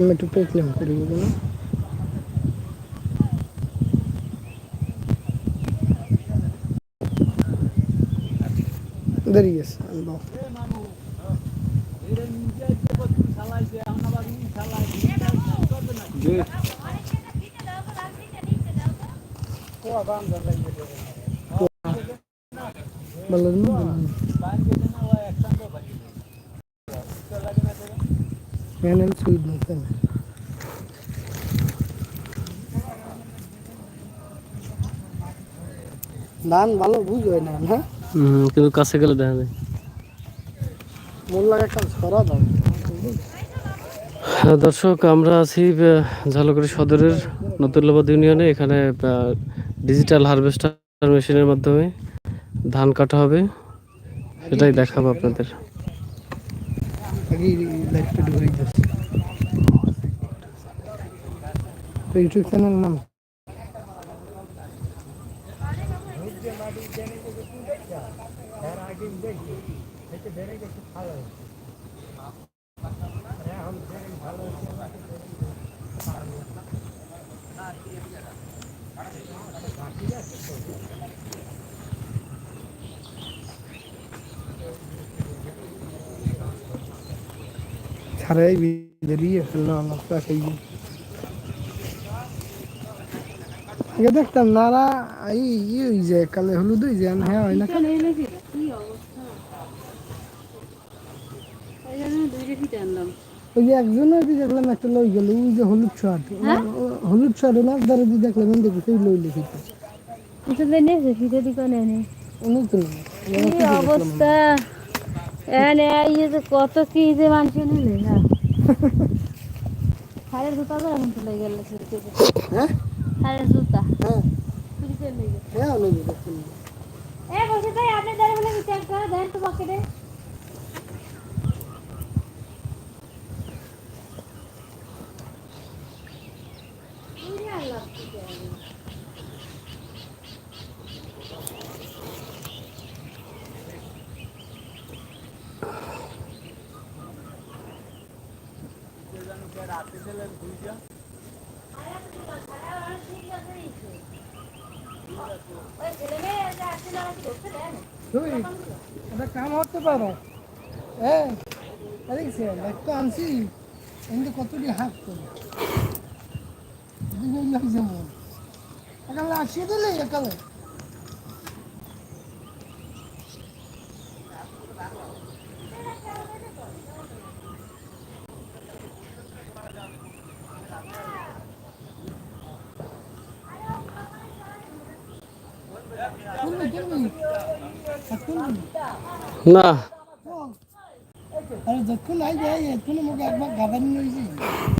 আমি একটু প্রবলেম করি বলো দেরি গেছে আনব বললেন না ম্যানেল সুইট মতন ধান ভালো বুঝ হয় না হ্যাঁ হুম, কিন্তু কাছে গেলে দেখা যায় লাগে কাজ করা দাও দর্শক আমরা আছি আহ, ঝালকাঠি সদরের নতুল্লাবাদ ইউনিয়নে এখানে ডিজিটাল হারভেস্টার মেশিনের মাধ্যমে ধান কাটা হবে সেটাই দেখাবো আপনাদের। he likes to do like this. So YouTube channel now. Thank you. হলুদ হয়ে যায় হ্যাঁ হয় না এখানে এলে কি কি অবস্থা এই জন্য দুইটা ফিট আনলাম ওই যে একজন ওই দেখলাম একটা লই গেল ওই যে হলুদ শার্ট? হলুদ শার্ট ওনার দ্বারা দিয়ে দেখলাম আমি দেখি সেই লই লিখিত আসলে নিয়েছে ফিটে দিকে নেই অনেক অবস্থা এনে যে কত কি যে মানুষ নিলে না খালের জুতা তো এখন চলে গেল হ্যাঁ? খালের জুতা। হ্যাঁ। হ্যাঁ অনেক এ বসে তাই আপনি একটা কাম করতে পারো। হ্যাঁ দেখছি আনছি কিন্তু কতটি হাত করে দুজন লাগছে মন একালে আসিয়ে দিলে, একালে? না। আরে যতক্ষণ আই যায় এতক্ষণ আমাকে একবার গাদানি রয়েছে